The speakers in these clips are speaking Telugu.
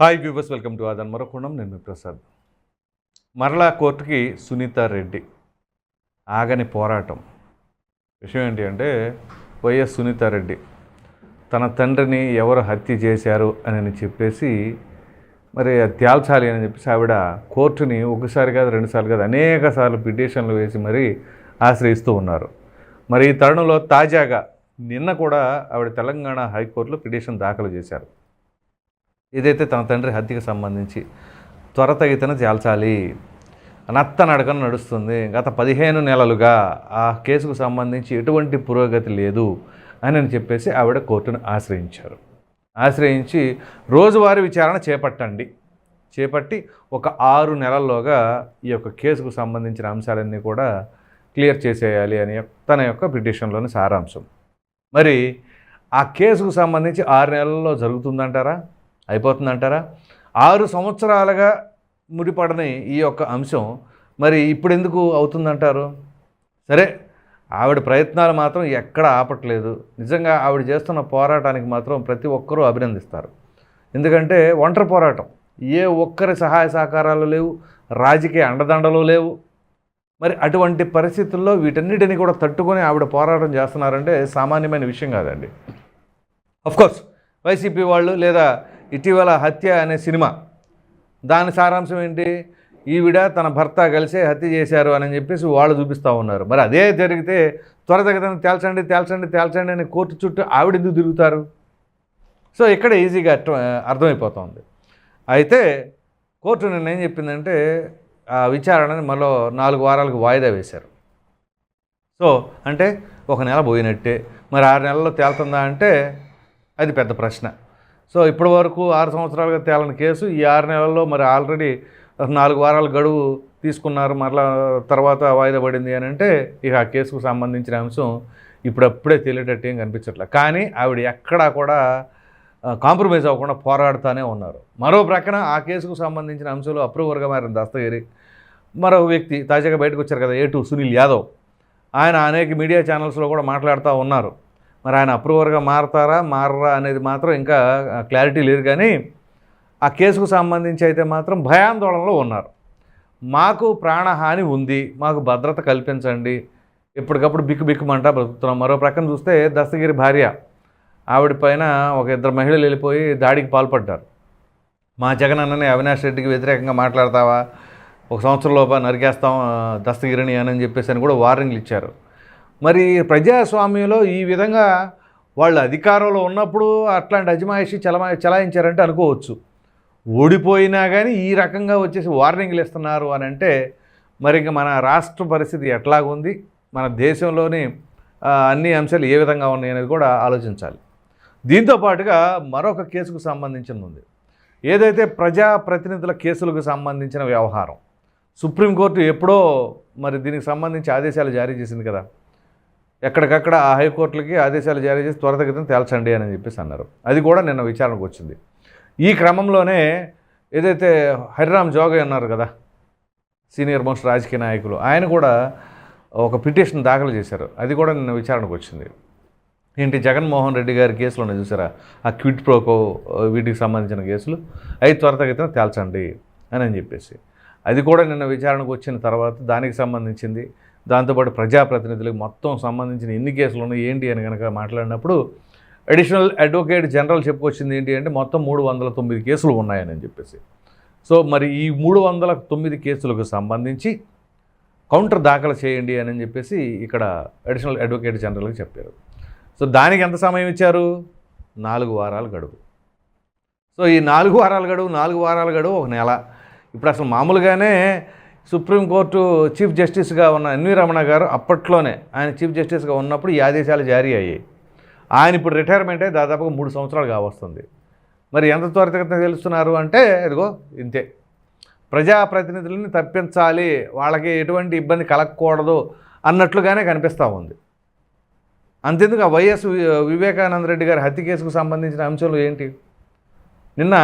హాయ్ వ్యూవర్స్ వెల్కమ్ టు ఆదాన్ మరొకుండం నేను మీ ప్రసాద్. మరలా కోర్టుకి సునీత రెడ్డి ఆగని పోరాటం. విషయం ఏంటి అంటే వైఎస్ సునీత రెడ్డి తన తండ్రిని ఎవరు హత్య చేశారు అని చెప్పేసి మరి అది తేల్చాలి అని చెప్పేసి ఆవిడ కోర్టుని ఒకసారి కాదు రెండుసార్లు కాదు అనేక సార్లు పిటిషన్లు వేసి మరీ ఆశ్రయిస్తూ ఉన్నారు. మరి ఈ తరుణంలో తాజాగా నిన్న కూడా ఆవిడ తెలంగాణ హైకోర్టులో పిటిషన్ దాఖలు చేశారు. ఏదైతే తన తండ్రి హత్యకు సంబంధించి త్వరతగితన తేల్చాలి నత్త నడకన నడుస్తుంది గత పదిహేను నెలలుగా ఆ కేసుకు సంబంధించి ఎటువంటి పురోగతి లేదు అని అని చెప్పేసి ఆవిడ కోర్టును ఆశ్రయించారు. ఆశ్రయించి రోజువారీ విచారణ చేపట్టండి. చేపట్టి ఒక ఆరు నెలల్లోగా ఈ యొక్క కేసుకు సంబంధించిన అంశాలన్నీ కూడా క్లియర్ చేసేయాలి అని తన యొక్క పిటిషన్లోని సారాంశం. మరి ఆ కేసుకు సంబంధించి ఆరు నెలల్లో జరుగుతుందంటారా? అయిపోతుందంటారా? ఆరు సంవత్సరాలుగా ముడిపడని ఈ యొక్క అంశం మరి ఇప్పుడు ఎందుకు అవుతుందంటారు? సరే ఆవిడ ప్రయత్నాలు మాత్రం ఎక్కడ ఆపట్లేదు. నిజంగా ఆవిడ చేస్తున్న పోరాటానికి మాత్రం ప్రతి ఒక్కరూ అభినందిస్తారు. ఎందుకంటే ఒంటరి పోరాటం. ఏ ఒక్కరి సహాయ సహకారాలు లేవు రాజకీయ అండదండలు లేవు. మరి అటువంటి పరిస్థితుల్లో వీటన్నిటిని కూడా తట్టుకొని ఆవిడ పోరాటం చేస్తున్నారంటే సామాన్యమైన విషయం కాదండి. కోర్స్ వైసీపీ వాళ్ళు లేదా ఇటీవల హత్య అనే సినిమా. దాని సారాంశం ఏంటి? ఈవిడ తన భర్త కలిసే హత్య చేశారు అని చెప్పేసి వాళ్ళు చూపిస్తూ ఉన్నారు. మరి అదే జరిగితే త్వరతగతిన తేల్చండి తేల్చండి తేల్చండి అని కోర్టు చుట్టూ ఆవిడ ఎందుకు తిరుగుతారు? సో ఇక్కడ ఈజీగా అర్థం అర్థమైపోతుంది. అయితే కోర్టు నిన్న ఏం చెప్పిందంటే ఆ విచారణని మరో నాలుగు వారాలకు వాయిదా వేశారు. సో అంటే ఒక నెల పోయినట్టే. మరి ఆరు నెలల్లో తేలుతుందా అంటే అది పెద్ద ప్రశ్న. సో ఇప్పటి వరకు ఆరు సంవత్సరాలుగా తేలని కేసు. ఈ ఆరు నెలల్లో మరి ఆల్రెడీ నాలుగు వారాల గడువు తీసుకున్నారు. మరలా తర్వాత వాయిదా పడింది అని అంటే ఇక ఆ కేసుకు సంబంధించిన అంశం ఇప్పుడప్పుడే తెలియటట్టు ఏం కనిపించట్లేదు కానీ ఆవిడ ఎక్కడా కూడా కాంప్రమైజ్ అవ్వకుండా పోరాడుతూనే ఉన్నారు. మరో ప్రక్కన ఆ కేసుకు సంబంధించిన అంశాలు అప్రూవర్గా మారిన దస్తగిరి మరో వ్యక్తి తాజాగా బయటకు వచ్చారు కదా ఏటు సునీల్ యాదవ్. ఆయన అనేక మీడియా ఛానల్స్లో కూడా మాట్లాడుతూ ఉన్నారు. మరి ఆయన అప్రూవర్గా మారతారా మారరా అనేది మాత్రం ఇంకా క్లారిటీ లేదు కానీ ఆ కేసుకు సంబంధించి అయితే మాత్రం భయాందోళనలో ఉన్నారు. మాకు ప్రాణహాని ఉంది మాకు భద్రత కల్పించండి ఎప్పటికప్పుడు బిక్కు బిక్కుమంట బ్రతుకుతున్నాం. మరో ప్రక్కన చూస్తే దస్తగిరి భార్య ఆవిడ పైన ఒక ఇద్దరు మహిళలు వెళ్ళిపోయి దాడికి పాల్పడ్డారు. మా జగన్ అన్నని అవినాష్ రెడ్డికి వ్యతిరేకంగా మాట్లాడతావా? ఒక సంవత్సరం లోపల నరికేస్తాం దస్తగిరిని అని చెప్పేసి అని కూడా వార్నింగ్లు ఇచ్చారు. మరి ప్రజాస్వామ్యంలో ఈ విధంగా వాళ్ళు అధికారంలో ఉన్నప్పుడు అట్లాంటి అజమాయిషి చలమా చలాయించారంటే అనుకోవచ్చు. ఓడిపోయినా కానీ ఈ రకంగా వచ్చేసి వార్నింగ్లు ఇస్తున్నారు అని అంటే మరి ఇంక మన రాష్ట్ర పరిస్థితి ఎట్లాగుంది? మన దేశంలోని అన్ని అంశాలు ఏ విధంగా ఉన్నాయి అనేది కూడా ఆలోచించాలి. దీంతో పాటుగా మరొక కేసుకు సంబంధించింది ఉంది. ఏదైతే ప్రజాప్రతినిధుల కేసులకు సంబంధించిన వ్యవహారం సుప్రీంకోర్టు ఎప్పుడో మరి దీనికి సంబంధించి ఆదేశాలు జారీ చేసింది కదా? ఎక్కడికక్కడ ఆ హైకోర్టులకి ఆదేశాలు జారీ చేసి త్వరతగతిన తేల్చండి అని చెప్పేసి అన్నారు. అది కూడా నిన్న విచారణకు వచ్చింది. ఈ క్రమంలోనే ఏదైతే హరిరామ్ జోగయ్య ఉన్నారు కదా సీనియర్ మోస్ట్ రాజకీయ నాయకులు ఆయన కూడా ఒక పిటిషన్ దాఖలు చేశారు. అది కూడా నిన్న విచారణకు వచ్చింది. ఏంటి జగన్మోహన్ రెడ్డి గారి కేసులు ఉన్నాయి చూసారా? ఆ క్విట్ ప్రోకో వీటికి సంబంధించిన కేసులు. అవి త్వరతగతిన తేల్చండి అని అని చెప్పేసి. అది కూడా నిన్న విచారణకు వచ్చిన తర్వాత దానికి సంబంధించింది దాంతోపాటు ప్రజాప్రతినిధులకు మొత్తం సంబంధించిన ఎన్ని కేసులు ఉన్నాయి ఏంటి అని కనుక మాట్లాడినప్పుడు అడిషనల్ అడ్వకేట్ జనరల్ చెప్పుకొచ్చింది ఏంటి అంటే మొత్తం మూడు వందల తొమ్మిది కేసులు ఉన్నాయని చెప్పేసి. సో మరి ఈ మూడు వందల తొమ్మిది కేసులకు సంబంధించి కౌంటర్ దాఖలు చేయండి అని చెప్పేసి ఇక్కడ అడిషనల్ అడ్వకేట్ జనరల్కి చెప్పారు. సో దానికి ఎంత సమయం ఇచ్చారు? నాలుగు వారాల గడువు. సో ఈ నాలుగు వారాల గడువు నాలుగు వారాల గడువు ఒక నెల. ఇప్పుడు అసలు మామూలుగానే సుప్రీంకోర్టు చీఫ్ జస్టిస్గా ఉన్న ఎన్వి రమణ గారు అప్పట్లోనే ఆయన చీఫ్ జస్టిస్గా ఉన్నప్పుడు ఈ ఆదేశాలు జారీ అయ్యాయి. ఆయన ఇప్పుడు రిటైర్మెంట్ దాదాపుగా మూడు సంవత్సరాలు కావస్తుంది. మరి ఎంత త్వరితగతిన తెలుస్తున్నారు అంటే ఇదిగో ఇంతే. ప్రజాప్రతినిధులని తప్పించాలి వాళ్ళకి ఎటువంటి ఇబ్బంది కలగకూడదు అన్నట్లుగానే కనిపిస్తూ ఉంది. అంతెందుకు ఆ వైఎస్ వివేకానంద రెడ్డి గారి హత్య కేసుకు సంబంధించిన అంశాలు ఏంటి? నిన్న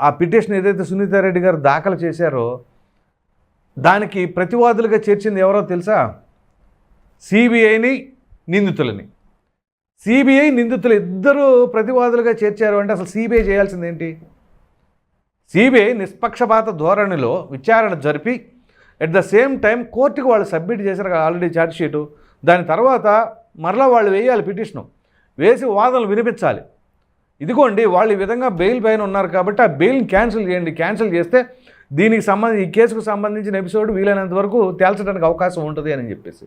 ఆ పిటిషన్ ఏదైతే సునీతారెడ్డి గారు దాఖలు చేశారో దానికి ప్రతివాదులుగా చేర్చింది ఎవరో తెలుసా? సిబిఐని నిందితులని. సిబిఐ నిందితులు ఇద్దరు ప్రతివాదులుగా చేర్చారు అంటే అసలు సిబిఐ చేయాల్సింది ఏంటి? సిబిఐ నిష్పక్షపాత ధోరణిలో విచారణ జరిపి ఎట్ ద సేమ్ టైం కోర్టుకు వాళ్ళు సబ్మిట్ చేశారు ఆల్రెడీ ఛార్జ్షీటు దాని తర్వాత మరలా వాళ్ళు వేయాలి పిటిషను. వేసి వాదనలు వినిపించాలి. ఇదిగోండి వాళ్ళు ఈ విధంగా బెయిల్ పైన ఉన్నారు కాబట్టి ఆ బెయిల్ని క్యాన్సిల్ చేయండి. క్యాన్సిల్ చేస్తే దీనికి సంబంధించి ఈ కేసుకు సంబంధించిన ఎపిసోడ్ వీలైనంత వరకు తేల్చడానికి అవకాశం ఉంటుంది అని చెప్పేసి.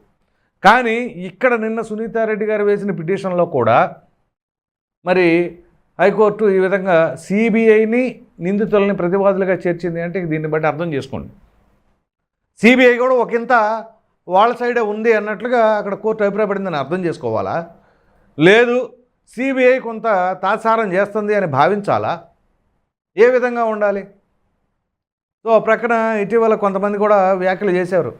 కానీ ఇక్కడ నిన్న సునీతారెడ్డి గారు వేసిన పిటిషన్లో కూడా మరి హైకోర్టు ఈ విధంగా సిబిఐని నిందితులని ప్రతివాదులుగా చేర్చింది అంటే దీన్ని బట్టి అర్థం చేసుకోండి. సిబిఐ కూడా ఒకంత వాళ్ళ సైడే ఉంది అన్నట్లుగా అక్కడ కోర్టు అభిప్రాయపడిందని అర్థం చేసుకోవాలా? లేదు సిబిఐ కొంత తాత్సారం చేస్తుంది అని భావించాలా? ఏ విధంగా ఉండాలి? సో ప్రక్కన ఇటీవల కొంతమంది కూడా వ్యాఖ్యలు చేశారు.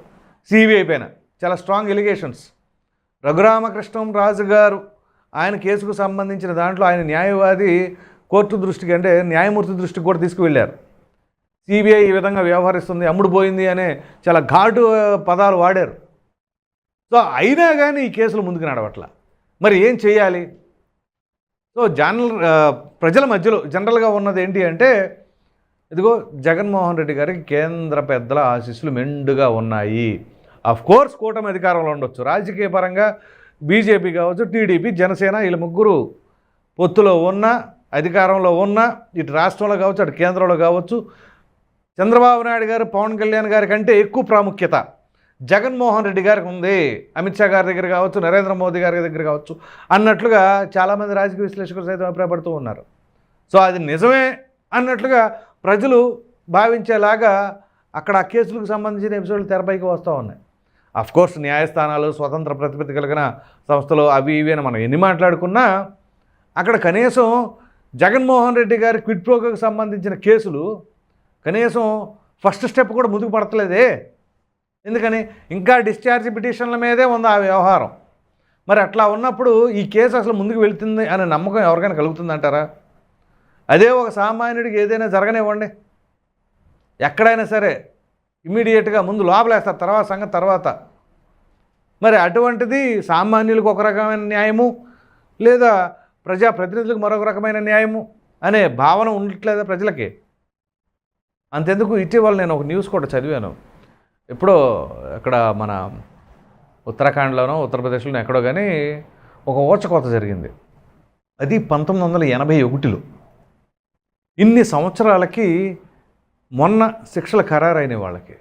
సిబిఐ పైన చాలా స్ట్రాంగ్ ఎలిగేషన్స్ రఘురామకృష్ణం రాజు గారు ఆయన కేసుకు సంబంధించిన దాంట్లో ఆయన న్యాయవాది కోర్టు దృష్టికి అంటే న్యాయమూర్తి దృష్టికి కూడా తీసుకువెళ్ళారు. సిబిఐ ఈ విధంగా వ్యవహరిస్తుంది అమ్ముడు పోయింది అనే చాలా ఘాటు పదాలు వాడారు. సో అయినా కానీ ఈ కేసులు ముందుకు నడవట్ల. మరి ఏం చేయాలి? సో జనరల్ ప్రజల మధ్యలో జనరల్గా ఉన్నది ఏంటి అంటే ఇదిగో జగన్మోహన్ రెడ్డి గారికి కేంద్ర పెద్దల ఆశీస్సులు మెండుగా ఉన్నాయి. అఫ్ కోర్స్ కూటమి అధికారంలో ఉండొచ్చు. రాజకీయ పరంగా బీజేపీ కావచ్చు టీడీపీ జనసేన వీళ్ళ ముగ్గురు పొత్తులో ఉన్న అధికారంలో ఉన్న ఇటు రాష్ట్రంలో కావచ్చు అటు కేంద్రంలో కావచ్చు చంద్రబాబు నాయుడు గారు పవన్ కళ్యాణ్ గారి కంటే ఎక్కువ ప్రాముఖ్యత జగన్మోహన్ రెడ్డి గారికి ఉంది. అమిత్ షా గారి దగ్గర కావచ్చు నరేంద్ర మోదీ గారి దగ్గర కావచ్చు అన్నట్లుగా చాలామంది రాజకీయ విశ్లేషకులు సైతం అభిప్రాయపడుతూ ఉన్నారు. సో అది నిజమే అన్నట్లుగా ప్రజలు భావించేలాగా అక్కడ ఆ కేసులకు సంబంధించిన ఎపిసోడ్లు తెరపైకి వస్తూ ఉన్నాయి. అఫ్ కోర్స్ న్యాయస్థానాలు స్వతంత్ర ప్రతిపత్తి కలిగిన సంస్థలు అవి ఇవి అని మనం ఎన్ని మాట్లాడుకున్నా అక్కడ కనీసం జగన్మోహన్ రెడ్డి గారి క్విడ్ ప్రోకోకు సంబంధించిన కేసులు కనీసం ఫస్ట్ స్టెప్ కూడా ముందుకు పడతలేదే. ఎందుకని? ఇంకా డిశ్చార్జ్ పిటిషన్ల మీదే ఉంది ఆ వ్యవహారం. మరి అట్లా ఉన్నప్పుడు ఈ కేసు అసలు ముందుకు వెళ్తుంది అనే నమ్మకం ఎవరికైనా కలుగుతుందంటారా? అదే ఒక సామాన్యుడికి ఏదైనా జరగనివ్వండి. ఎక్కడైనా సరే ఇమీడియట్గా ముందు లోపలేస్తారు తర్వాత సంగతి తర్వాత. మరి అటువంటిది సామాన్యులకు ఒక రకమైన న్యాయము లేదా ప్రజాప్రతినిధులకు మరొక రకమైన న్యాయము అనే భావన ఉండట్లేదా ప్రజలకి? అంతెందుకు? ఇటీవల నేను ఒక న్యూస్ కూడా చదివాను. ఎప్పుడో ఇక్కడ మన ఉత్తరాఖండ్లోనో ఉత్తరప్రదేశ్లోనో ఎక్కడో కానీ ఒక ఊచకోత జరిగింది. అది పంతొమ్మిది వందల ఎనభై ఒకటిలో. ఇన్ని సంవత్సరాలకి మొన్న శిక్షలు ఖరారైన వాళ్ళకి.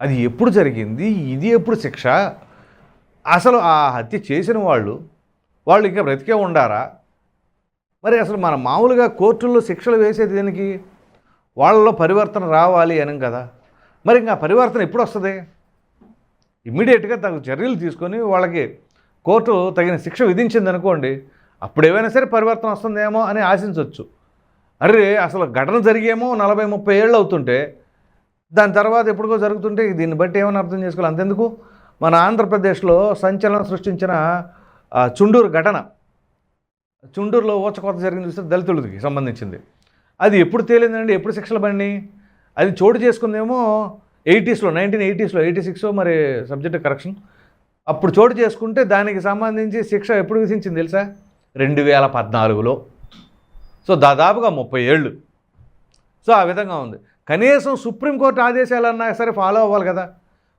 అది ఎప్పుడు జరిగింది? ఇది ఎప్పుడు శిక్ష? అసలు ఆ హత్య చేసిన వాళ్ళు వాళ్ళు ఇంకా బ్రతికే ఉండారా? మరి అసలు మన మామూలుగా కోర్టుల్లో శిక్షలు వేసేది దేనికి? వాళ్ళలో పరివర్తన రావాలి అని కదా. మరి ఇంకా పరివర్తన ఎప్పుడు వస్తుంది? ఇమ్మీడియట్గా తగు చర్యలు తీసుకొని వాళ్ళకి కోర్టు తగిన శిక్ష విధించింది అనుకోండి అప్పుడు ఏమైనా సరే పరివర్తన వస్తుందేమో అని ఆశించవచ్చు అరే అసలు ఘటన జరిగేమో నలభై ముప్పై ఏళ్ళు అవుతుంటే దాని తర్వాత ఎప్పుడుకో జరుగుతుంటే దీన్ని బట్టి ఏమైనా అర్థం చేసుకోవాలి? అంతెందుకు? మన ఆంధ్రప్రదేశ్లో సంచలనం సృష్టించిన చుండూరు ఘటన. చుండూరులో ఊచకోత జరిగింది చూస్తే దళితులకి సంబంధించింది. అది ఎప్పుడు తేలిందండి? ఎప్పుడు శిక్షలు పడినాయి? అది చోటు చేసుకుందేమో ఎయిటీస్లో నైన్టీన్ ఎయిటీస్లో ఎయిటీ సిక్స్ మరి సబ్జెక్ట్ కరెక్షన్. అప్పుడు చోటు చేసుకుంటే దానికి సంబంధించి శిక్ష ఎప్పుడు విధించింది తెలుసా? రెండు వేల పద్నాలుగులో. సో దాదాపుగా ముప్పై ఏళ్ళు. సో ఆ విధంగా ఉంది. కనీసం సుప్రీంకోర్టు ఆదేశాలన్నా సరే ఫాలో అవ్వాలి కదా.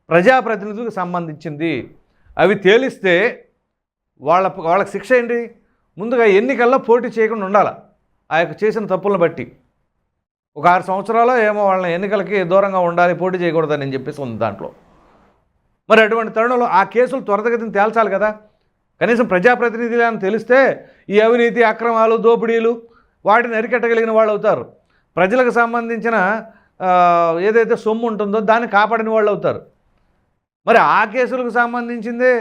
ప్రజాప్రతినిధులకు సంబంధించింది. అవి తేలిస్తే వాళ్ళ వాళ్ళకి శిక్ష ఏంటి? ముందుగా ఎన్నికల్లో పోటీ చేయకుండా ఉండాలి. ఆ యొక్క చేసిన తప్పులను బట్టి. ఒక ఆరు సంవత్సరాలు ఏమో వాళ్ళని ఎన్నికలకి దూరంగా ఉండాలి పోటీ చేయకూడదని చెప్పేసి ఉంది దాంట్లో. మరి అటువంటి తరుణంలో ఆ కేసులు త్వరతగతిని తేల్చాలి కదా. కనీసం ప్రజాప్రతినిధులు అని తెలిస్తే ఈ అవినీతి అక్రమాలు దోపిడీలు వాటిని అరికట్టగలిగిన వాళ్ళు అవుతారు. ప్రజలకు సంబంధించిన ఏదైతే సొమ్ము ఉంటుందో దాన్ని కాపాడిన వాళ్ళు అవుతారు. మరి ఆ కేసులకు సంబంధించిందే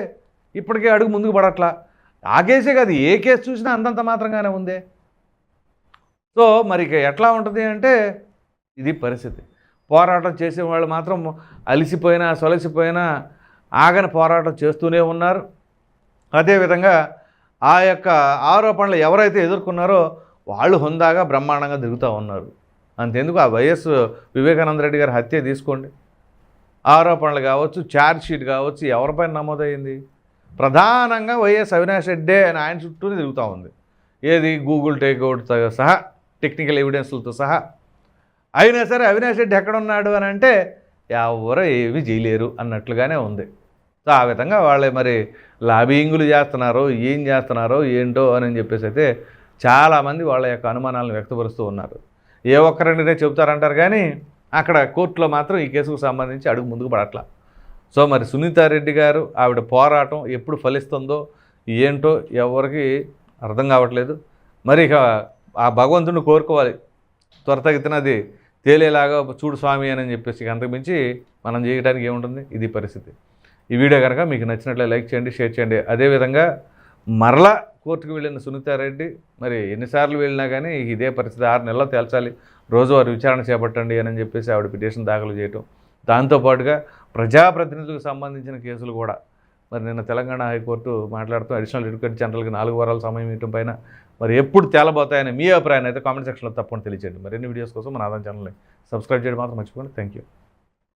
ఇప్పటికే అడుగు ముందుకు పడట్లా? ఆ కేసే కాదు ఏ కేసు చూసినా అంతంత మాత్రంగానే ఉందే. సో మరి ఇక ఎట్లా ఉంటుంది అంటే ఇది పరిస్థితి. పోరాటం చేసే వాళ్ళు మాత్రం అలిసిపోయినా సొలసిపోయినా ఆగని పోరాటం చేస్తూనే ఉన్నారు. అదేవిధంగా ఆ యొక్క ఆరోపణలు ఎవరైతే ఎదుర్కొన్నారో వాళ్ళు హుందాగా బ్రహ్మాండంగా దిగుతూ ఉన్నారు. అంతెందుకు? ఆ వైఎస్ వివేకానంద రెడ్డి గారి హత్య తీసుకోండి. ఆరోపణలు కావచ్చు ఛార్జ్ షీట్ కావచ్చు ఎవరిపైన నమోదైంది ప్రధానంగా వైఎస్ అవినాష్ రెడ్డే అని ఆయన చుట్టూనే తిరుగుతూ ఉంది. ఏది? గూగుల్ టేక్అవుట్తో సహా టెక్నికల్ ఎవిడెన్స్లతో సహా. అయినా సరే అవినాష్ రెడ్డి ఎక్కడ ఉన్నాడు అని అంటే ఎవరు ఏవి చేయలేరు అన్నట్లుగానే ఉంది. సో ఆ విధంగా వాళ్ళే మరి లాబింగులు చేస్తున్నారో ఏం చేస్తున్నారో ఏంటో అని చెప్పేసి అయితే చాలామంది వాళ్ళ యొక్క అనుమానాలను వ్యక్తపరుస్తూ ఉన్నారు. ఏ ఒక్కరండినే చెబుతారంటారు కానీ అక్కడ కోర్టులో మాత్రం ఈ కేసుకు సంబంధించి అడుగు ముందుకు పడట్లా. సో మరి సునీతారెడ్డి గారు ఆవిడ పోరాటం ఎప్పుడు ఫలిస్తుందో ఏంటో ఎవరికి అర్థం కావట్లేదు. మరి ఇక ఆ భగవంతుడిని కోరుకోవాలి. త్వరతగితన అది తేలేలాగా చూడు స్వామి అని చెప్పేసి అంతకుమించి మనం చేయడానికి ఏముంటుంది? ఇది పరిస్థితి. ఈ వీడియో కనుక మీకు నచ్చినట్లే లైక్ చేయండి షేర్ చేయండి. అదేవిధంగా మరలా కోర్టుకు వెళ్ళిన సునీతారెడ్డి మరి ఎన్నిసార్లు వెళ్ళినా కానీ ఇదే పరిస్థితి ఆరు నెలల్లో తేల్చాలి. రోజువారి విచారణ చేపట్టండి అని చెప్పేసి ఆవిడ పిటిషన్ దాఖలు చేయటం. దాంతోపాటుగా ప్రజాప్రతినిధులకు సంబంధించిన కేసులు కూడా. మరి నిన్న తెలంగాణ హైకోర్టు మాట్లాడుతూ అడిషనల్ అడ్వకేట్ జనరల్కి నాలుగు వారాల సమయం ఇవ్వటం పైన మరి ఎప్పుడు తేలబోతాయని మీ అభిప్రాయాన్ని అయితే కామెంట్ సెక్షన్లో తప్పకుండా తెలియజేయండి మరిన్ని వీడియోస్ కోసం మన ఆదాయం ఛానల్ని సబ్స్క్రైబ్ చేయడం మాత్రం మర్చిపోండి థ్యాంక్ యూ